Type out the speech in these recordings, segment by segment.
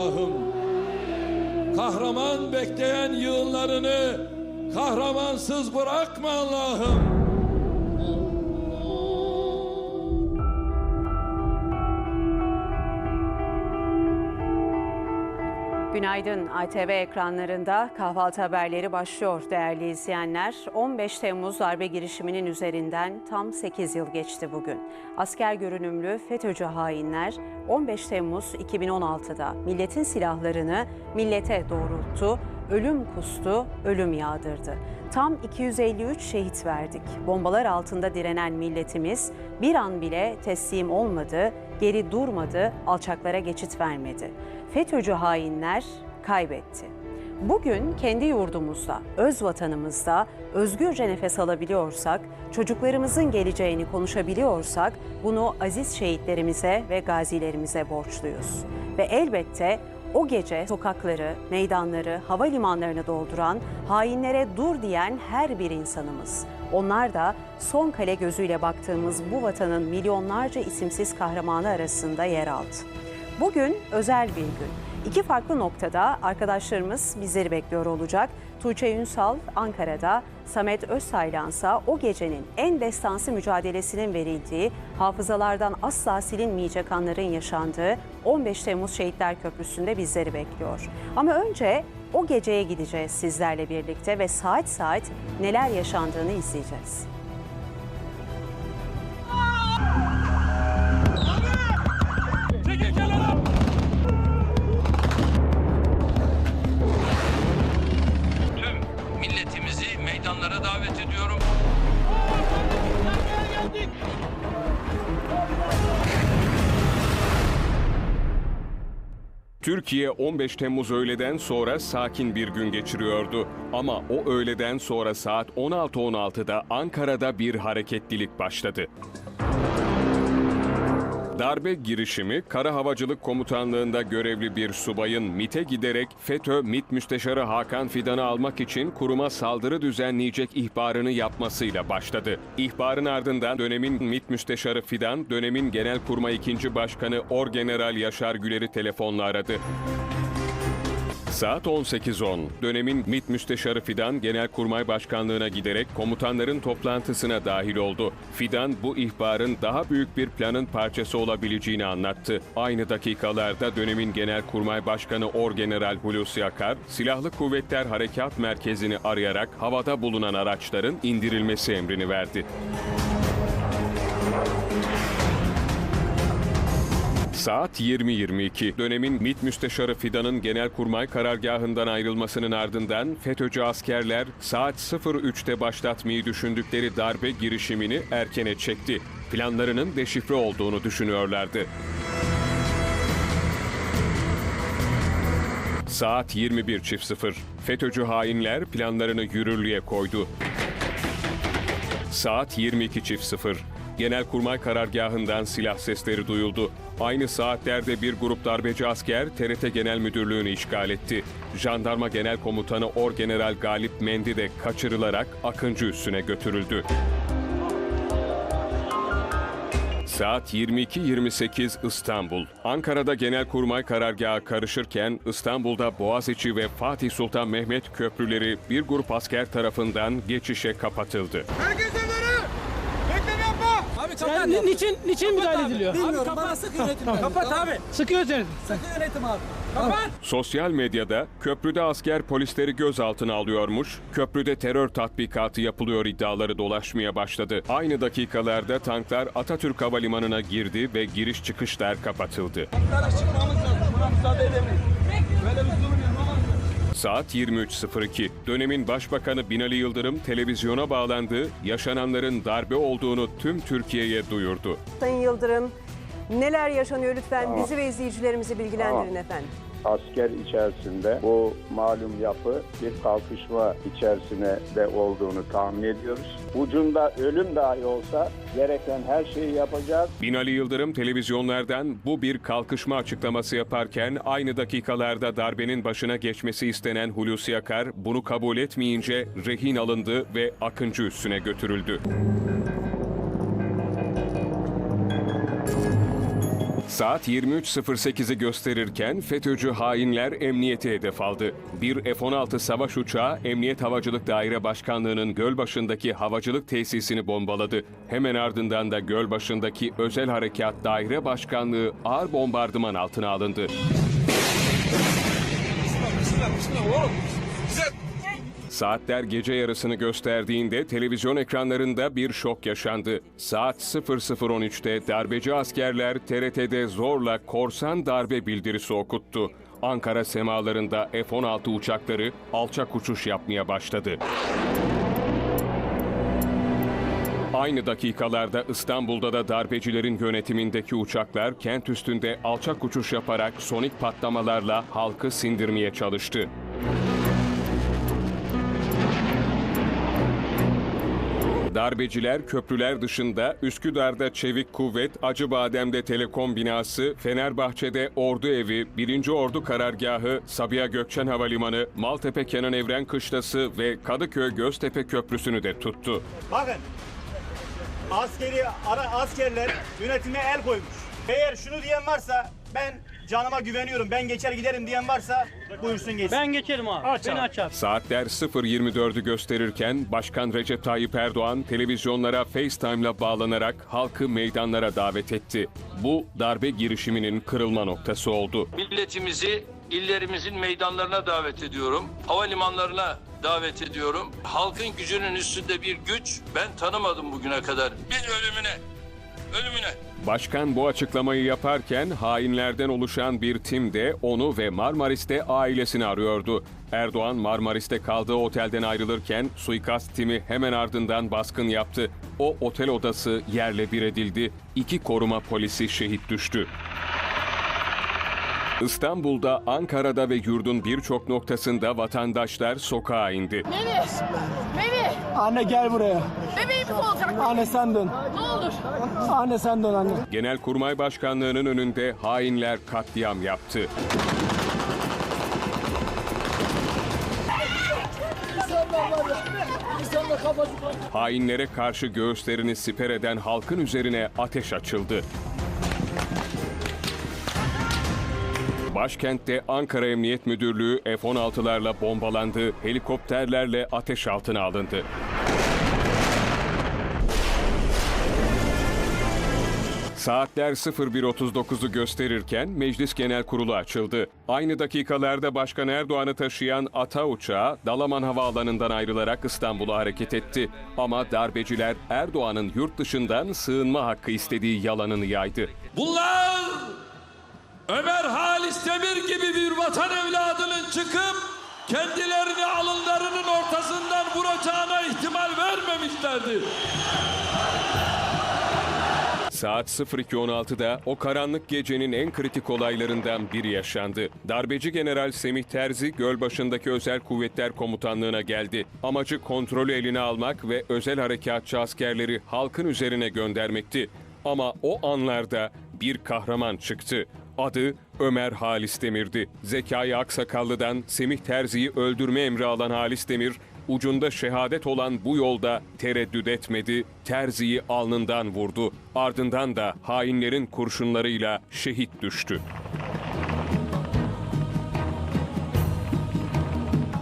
Allah'ım. Kahraman bekleyen yığınlarını kahramansız bırakma Allah'ım. Günaydın. ATV ekranlarında kahvaltı haberleri başlıyor değerli izleyenler. 15 Temmuz darbe girişiminin üzerinden tam 8 yıl geçti bugün. Asker görünümlü FETÖ'cü hainler 15 Temmuz 2016'da milletin silahlarını millete doğrulttu, ölüm kustu, ölüm yağdırdı. Tam 253 şehit verdik. Bombalar altında direnen milletimiz bir an bile teslim olmadı, geri durmadı, alçaklara geçit vermedi. FETÖ'cü hainler kaybetti. Bugün kendi yurdumuzda, öz vatanımızda özgürce nefes alabiliyorsak, çocuklarımızın geleceğini konuşabiliyorsak bunu aziz şehitlerimize ve gazilerimize borçluyuz. Ve elbette o gece sokakları, meydanları, havalimanlarını dolduran, hainlere dur diyen her bir insanımız. Onlar da son kale gözüyle baktığımız bu vatanın milyonlarca isimsiz kahramanı arasında yer aldı. Bugün özel bir gün. İki farklı noktada arkadaşlarımız bizleri bekliyor olacak. Tuğçe Ünsal Ankara'da, Samet Öztaylansa o gecenin en destansı mücadelesinin verildiği, hafızalardan asla silinmeyecek anların yaşandığı 15 Temmuz Şehitler Köprüsü'nde bizleri bekliyor. Ama önce o geceye gideceğiz sizlerle birlikte ve saat saat neler yaşandığını izleyeceğiz. Meydanlara davet ediyorum. Türkiye 15 Temmuz öğleden sonra sakin bir gün geçiriyordu. Ama o öğleden sonra saat 16.16'da Ankara'da bir hareketlilik başladı. Darbe girişimi Kara Havacılık Komutanlığı'nda görevli bir subayın MIT'e giderek FETÖ MİT Müsteşarı Hakan Fidan'ı almak için kuruma saldırı düzenleyecek ihbarını yapmasıyla başladı. İhbarın ardından dönemin MİT Müsteşarı Fidan, dönemin Genelkurmay 2. Başkanı Orgeneral Yaşar Güler'i telefonla aradı. Saat 18.10. Dönemin MİT Müsteşarı Fidan Genelkurmay Başkanlığı'na giderek komutanların toplantısına dahil oldu. Fidan bu ihbarın daha büyük bir planın parçası olabileceğini anlattı. Aynı dakikalarda dönemin Genelkurmay Başkanı Orgeneral Hulusi Akar, Silahlı Kuvvetler Harekat Merkezi'ni arayarak havada bulunan araçların indirilmesi emrini verdi. Saat 20.22. Dönemin MİT Müsteşarı Fidan'ın Genelkurmay karargahından ayrılmasının ardından FETÖ'cü askerler saat 03'te başlatmayı düşündükleri darbe girişimini erkene çekti. Planlarının deşifre olduğunu düşünüyorlardı. Saat 21.00. FETÖ'cü hainler planlarını yürürlüğe koydu. Saat 22.00. Genelkurmay karargahından silah sesleri duyuldu. Aynı saatlerde bir grup darbeci asker TRT Genel Müdürlüğü'nü işgal etti. Jandarma Genel Komutanı Orgeneral Galip Mendi de kaçırılarak Akıncı üssüne götürüldü. Saat 22.28 İstanbul. Ankara'da Genelkurmay karargahı karışırken İstanbul'da Boğaziçi ve Fatih Sultan Mehmet köprüleri bir grup asker tarafından geçişe kapatıldı. Herkes kapat. Yani ni- niçin niçin müdahale ediliyor? Bilmiyorum bana sık yönetim. Kapat abi. Sıkıyor seni. Sıkı yönetim abi. Kapat. Sosyal medyada köprüde asker polisleri gözaltına alıyormuş, köprüde terör tatbikatı yapılıyor iddiaları dolaşmaya başladı. Aynı dakikalarda tanklar Atatürk Havalimanı'na girdi ve giriş çıkışlar kapatıldı. Arkadaş çıkmamız lazım. Buna müsaade edemeyiz. Böyle bir. Saat 23.02. Dönemin Başbakanı Binali Yıldırım televizyona bağlandı, yaşananların darbe olduğunu tüm Türkiye'ye duyurdu. Sayın Yıldırım, neler yaşanıyor lütfen bizi ve izleyicilerimizi bilgilendirin efendim. Asker içerisinde bu malum yapı bir kalkışma içerisine de olduğunu tahmin ediyoruz. Ucunda ölüm dahi olsa gereken her şeyi yapacağız. Binali Yıldırım televizyonlardan bu bir kalkışma açıklaması yaparken aynı dakikalarda darbenin başına geçmesi istenen Hulusi Akar bunu kabul etmeyince rehin alındı ve Akıncı üssüne götürüldü. Saat 23.08'i gösterirken FETÖ'cü hainler emniyete hedef aldı. Bir F-16 savaş uçağı Emniyet Havacılık Daire Başkanlığı'nın Gölbaşı'ndaki havacılık tesisini bombaladı. Hemen ardından da Gölbaşı'ndaki Özel Harekat Daire Başkanlığı ağır bombardıman altına alındı. Saatler gece yarısını gösterdiğinde televizyon ekranlarında bir şok yaşandı. Saat 00.13'te darbeci askerler TRT'de zorla korsan darbe bildirisi okuttu. Ankara semalarında F-16 uçakları alçak uçuş yapmaya başladı. Aynı dakikalarda İstanbul'da da darbecilerin yönetimindeki uçaklar kent üstünde alçak uçuş yaparak sonik patlamalarla halkı sindirmeye çalıştı. Darbeciler köprüler dışında Üsküdar'da Çevik Kuvvet, Acıbadem'de Telekom binası, Fenerbahçe'de Ordu Evi, 1. Ordu Karargahı, Sabiha Gökçen Havalimanı, Maltepe Kenan Evren Kışlası ve Kadıköy Göztepe Köprüsü'nü de tuttu. Bakın askeri ara askerler yönetime el koymuş. Eğer şunu diyen varsa ben canıma güveniyorum ben geçer giderim diyen varsa buyursun geçsin. Ben geçerim abi. Beni aç abi. Saatler 0.24'ü gösterirken Başkan Recep Tayyip Erdoğan televizyonlara FaceTime'la bağlanarak halkı meydanlara davet etti. Bu darbe girişiminin kırılma noktası oldu. Milletimizi illerimizin meydanlarına davet ediyorum. Havalimanlarına davet ediyorum. Halkın gücünün üstünde bir güç ben tanımadım bugüne kadar. Biz ölümüne, ölümüne. Başkan bu açıklamayı yaparken hainlerden oluşan bir tim de onu ve Marmaris'te ailesini arıyordu. Erdoğan Marmaris'te kaldığı otelden ayrılırken suikast timi hemen ardından baskın yaptı. O otel odası yerle bir edildi. İki koruma polisi şehit düştü. İstanbul'da, Ankara'da ve yurdun birçok noktasında vatandaşlar sokağa indi. Memi! Memi! Anne gel buraya. Bebeğimiz olacak. Anne sen dön. Ne olur. Anne sen dön anne. Genelkurmay Başkanlığı'nın önünde hainler katliam yaptı. Hainlere karşı göğüslerini siper eden halkın üzerine ateş açıldı. Başkentte Ankara Emniyet Müdürlüğü F-16'larla bombalandı, helikopterlerle ateş altına alındı. Saatler 01.39'u gösterirken Meclis Genel Kurulu açıldı. Aynı dakikalarda Başkan Erdoğan'ı taşıyan ata uçağı Dalaman Havaalanı'ndan ayrılarak İstanbul'a hareket etti. Ama darbeciler Erdoğan'ın yurt dışından sığınma hakkı istediği yalanını yaydı. Bunlar Ömer Halis Demir gibi bir vatan evladının çıkıp kendilerini alınlarının ortasından vuracağına ihtimal vermemişlerdi. Saat 02.16'da o karanlık gecenin en kritik olaylarından biri yaşandı. Darbeci General Semih Terzi Gölbaşı'ndaki Özel Kuvvetler Komutanlığı'na geldi. Amacı kontrolü eline almak ve özel harekatçı askerleri halkın üzerine göndermekti. Ama o anlarda bir kahraman çıktı. Adı Ömer Halis Demir'di. Zekai Aksakallı'dan Semih Terzi'yi öldürme emri alan Halis Demir, ucunda şehadet olan bu yolda tereddüt etmedi, Terzi'yi alnından vurdu. Ardından da hainlerin kurşunlarıyla şehit düştü.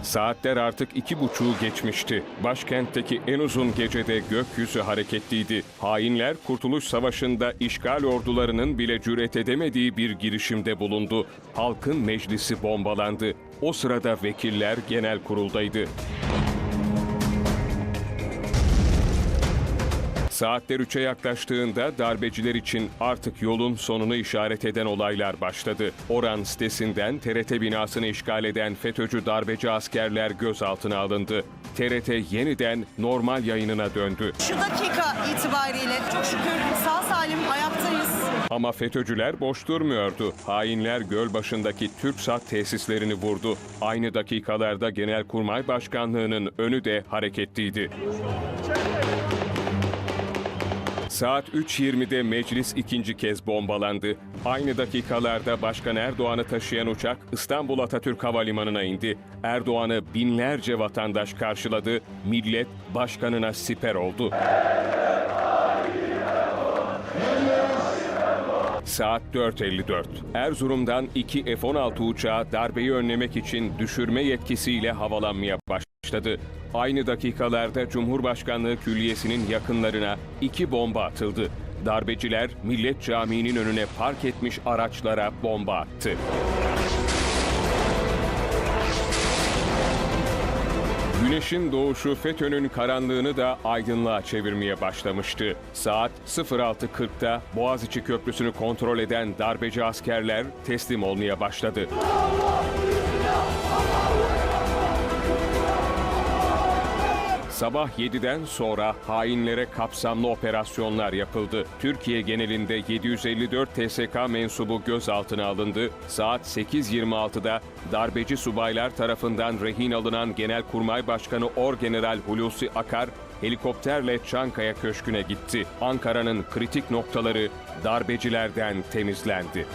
Saatler artık iki buçuğu geçmişti. Başkentteki en uzun gecede gökyüzü hareketliydi. Hainler Kurtuluş Savaşı'nda işgal ordularının bile cüret edemediği bir girişimde bulundu. Halkın meclisi bombalandı. O sırada vekiller genel kuruldaydı. Saatler 3'e yaklaştığında darbeciler için artık yolun sonunu işaret eden olaylar başladı. Oran sitesinden TRT binasını işgal eden FETÖ'cü darbeci askerler gözaltına alındı. TRT yeniden normal yayınına döndü. Şu dakika itibariyle çok şükür sağ salim ayaktayız. Ama FETÖ'cüler boş durmuyordu. Hainler Gölbaşı'ndaki TürkSat tesislerini vurdu. Aynı dakikalarda Genelkurmay Başkanlığı'nın önü de hareketliydi. Saat 3.20'de meclis ikinci kez bombalandı. Aynı dakikalarda Başkan Erdoğan'ı taşıyan uçak İstanbul Atatürk Havalimanı'na indi. Erdoğan'ı binlerce vatandaş karşıladı. Millet başkanına siper oldu. Saat 4.54. Erzurum'dan iki F-16 uçağı darbeyi önlemek için düşürme yetkisiyle havalanmaya başladı. Aynı dakikalarda Cumhurbaşkanlığı Külliyesi'nin yakınlarına iki bomba atıldı. Darbeciler Millet Camii'nin önüne park etmiş araçlara bomba attı. Güneşin doğuşu FETÖ'nün karanlığını da aydınlığa çevirmeye başlamıştı. Saat 06.40'da Boğaziçi Köprüsü'nü kontrol eden darbeci askerler teslim olmaya başladı. Sabah 7'den sonra hainlere kapsamlı operasyonlar yapıldı. Türkiye genelinde 754 TSK mensubu gözaltına alındı. Saat 8.26'da darbeci subaylar tarafından rehin alınan Genelkurmay Başkanı Orgeneral Hulusi Akar helikopterle Çankaya Köşkü'ne gitti. Ankara'nın kritik noktaları darbecilerden temizlendi.